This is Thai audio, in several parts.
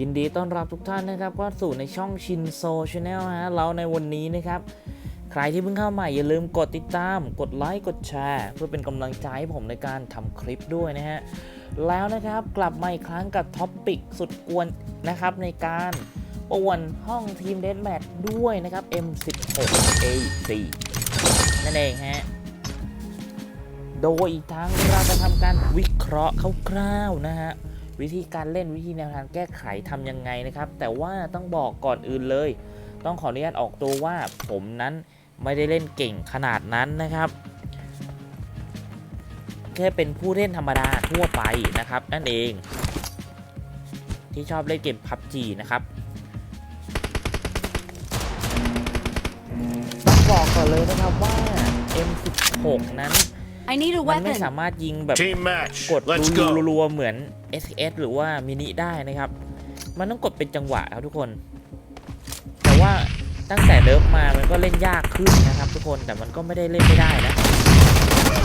ยินดีต้อนรับทุกท่านนะครับก็สู่ในช่องชินโซชาแนลฮะเราในวันนี้นะครับ ใครที่เพิ่งเข้ามาอย่าลืมกดติดตาม กดไลค์กดแชร์ เพื่อเป็นกำลังใจให้ผมในการทำคลิปด้วยนะฮะแล้วนะครับกลับมาอีกครั้งกับท็อปปิกสุดกวนนะครับในการป่วนห้องทีมเดนแมทด้วยนะครับ M16A4 นั่นเองฮะโดยอีกทั้งเราจะทำการวิเคราะห์คร่าวๆนะฮะ วิธีการเล่นวิธีแนวทางแก้ไขทำยังไงนะครับ แต่ว่าต้องบอกก่อนอื่นเลย ต้องขออนุญาตออกตัวว่าผมนั้นไม่ได้เล่นเก่งขนาดนั้นนะครับ แค่เป็นผู้เล่นธรรมดาทั่วไปนะครับ นั่นเองที่ชอบเล่นเกม PUBG นะครับต้องบอกก่อนเลยนะครับว่า M16 นั้น I need a มันไม่ weapon. สามารถยิงแบบ Team match. กด Let's รัว go. รัวๆเหมือน SS หรือว่ามินิได้นะครับ มันต้องกดเป็นจังหวะครับทุกคน แต่ว่าตั้งแต่เริ่มมามันก็เล่นยากขึ้นนะครับทุกคนแต่มันก็ไม่ได้เล่นไม่ได้นะ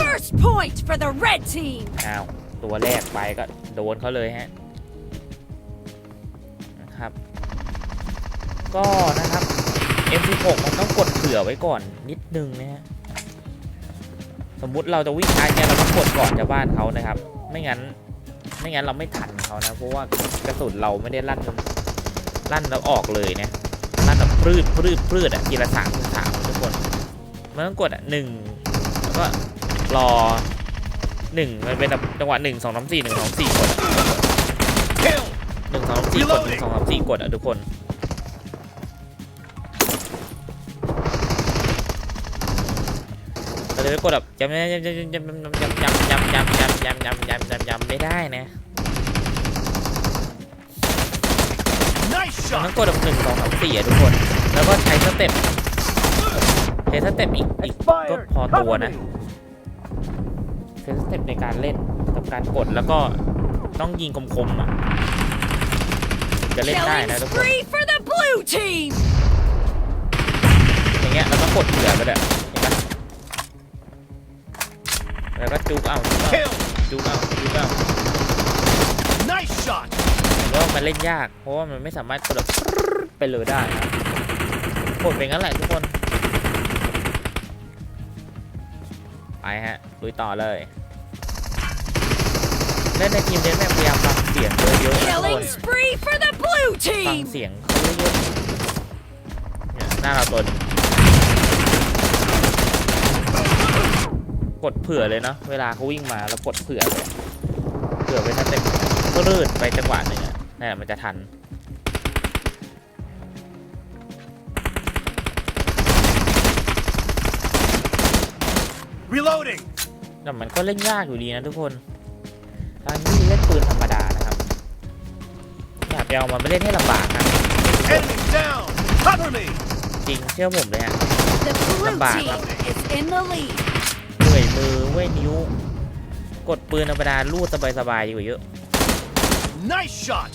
First point for the red team. อ้าว ตัวแรกไปก็โดนเขาเลยฮะนะครับ ก็นะครับ M16 มันต้องกดเผื่อไว้ก่อนนิดนึงนะฮะ สมมุติเราจะวิ่งชาร์จเนี่ยเราต้องกดก่อนชาวบ้านเขานะครับ ไม่งั้นไม่งั้นเราไม่ทันเขานะเพราะว่ากระสุนเราไม่ได้ลั่นลั่นแล้วออกเลยนะลั่นแบบปลื้ดปลื้ดปลื้ดอะทีละสามสามทุกคนมันต้องกดอะหนึ่งแล้วก็รอหนึ่งมันเป็นแบบจังหวะหนึ่งสองสามสี่หนึ่งสองสี่กดหนึ่งสองสามสี่กดหนึ่งสองสามสี่กดอะทุกคน เราเลยกดแบบจำจำจำจำจำจำจำจำจำจำจำจำจำจำจำจำไม่ได้นะมันต้องกดแบบหนึ่งสองสามสี่อะทุกคน แล้วก็ใช้สเต็ปใช้สเต็ปอีกอีกก็พอตัวนะใช้สเต็ปในการเล่นกับการกดแล้วก็ต้องยิงคมๆอะจะเล่นได้นะทุกคนอย่างเงี้ยเราต้องกดเผื่อไปเลย แล้วก็จุกเอาจุกเอา Kill. จุกเอาจุกเอา Nice shot. แล้วมันเล่นยาก เพราะว่ามันไม่สามารถกดแบบไปเลยได้นะกดเป็นงั้นแหละทุกคน ไปฮะลุยต่อเลยเล่นในทีมเล่นแบบพยายามฟังเสียงเยอะๆนะทุกคน Killing spree for the blue ฟัง team. เสียงเขาเยอะๆเนี่ยหน้าเราตน กดเผื่อเลยเนาะเวลาเขาวิ่งมาแล้วกดเผื่อเลยเผื่อไปถ้าเต็มก็รืดไปจังหวะหนึ่งอะนั่นแหละมันจะทัน Reloading. แต่มันก็เล่นยากอยู่ดีนะทุกคนทางที่เล่นปืนธรรมดานะครับอยากไปเอามันไม่เล่นให้ลำบากนะ Enemy down. Cover me. จริงเชื่อผมเลยฮะ The blue Lambak. team is in the lead. เมื่อยมือเมื่อยนิ้ว กดปืนธรรมดาลูดสบายๆดีกว่าเยอะ Nice shot.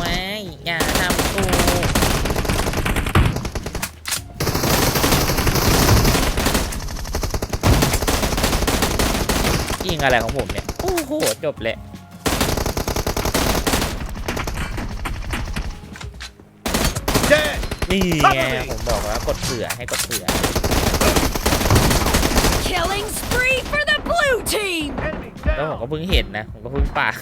ว้ายอย่าทำกูยิงอะไรของผมเนี่ย โอ้โห จบเลย นี่ไงผมบอกแล้วกดเผื่อให้กดเผื่อ Killing spree for the blue team. Enemy แล้วผม down. ก็เพิ่งเห็นนะ ผมก็เพิ่งปาก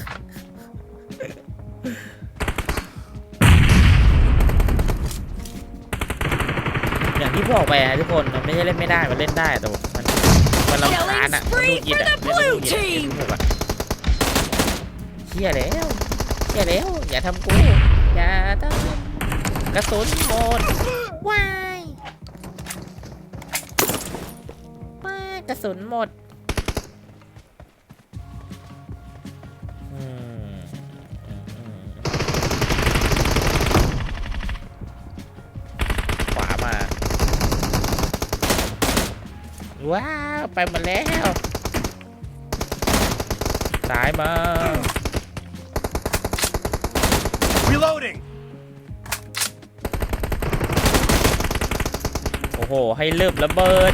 อย่างที่บอกไปนะทุกคน มันไม่ใช่เล่นไม่ได้ มันเล่นได้แต่ว่ามันมันลำคาญอะมันลูกยิดอะเล่นลูกยิดอะเล่นลูกอะเชี่ยแล้วเชี่ยแล้ว อย่าทำกู อย่าทำ กระสุนหมดว้ายว้ายกระสุนหมดอืมอืมอืมขวามา ว้าว ไปหมดแล้ว ซ้ายมา ให้เริ่มระเบิด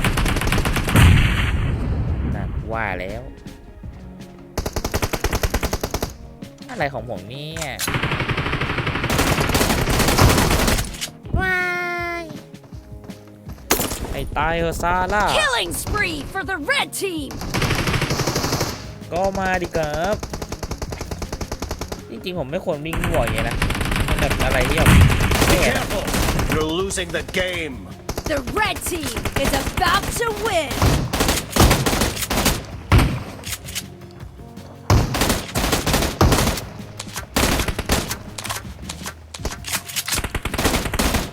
นั่นว่าแล้ว อะไรของผมเนี่ยว้ายไอ้ตายเฮอะซาร่า Killing spree for the red team. ก็มาดิครับ จริงๆ ผมไม่ควรวิ่งบ่อยไงนะมันแบบอะไรที่แบบไม่เห็น Careful! You're losing the game. The red team is about to win.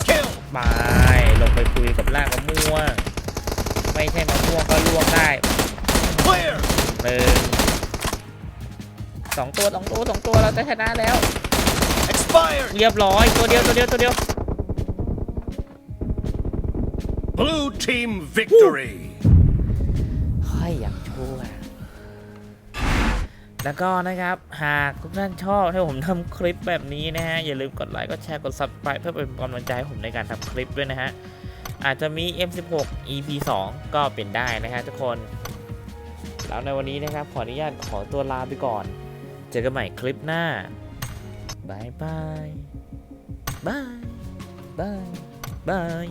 Kill! ไปลงไปคุยกับรากมะม่วง ไม่ใช่มะม่วงก็ล่วงได้ Clear! หนึ่งสองตัวสองตัวสองตัวเราจะชนะแล้ว Expired! เรียบร้อยตัวเดียวตัวเดียวตัวเดียว Blue team victory! ค่อยอย่ากชั่ว แล้วก็นะครับ หากทุกท่านชอบให้ผมทำคลิปแบบนี้นะฮะ อย่าลืมกดไลค์กดแชร์กด subscribe เพื่อเป็นกำลังใจให้ผมในการทำคลิปด้วยนะฮะ อาจจะมี M16 EP 2 ก็เป็นได้นะฮะทุกคน แล้วในวันนี้นะครับ ขออนุญาตขอตัวลาไปก่อน เจอกันใหม่คลิปหน้าบายบายบายบายบาย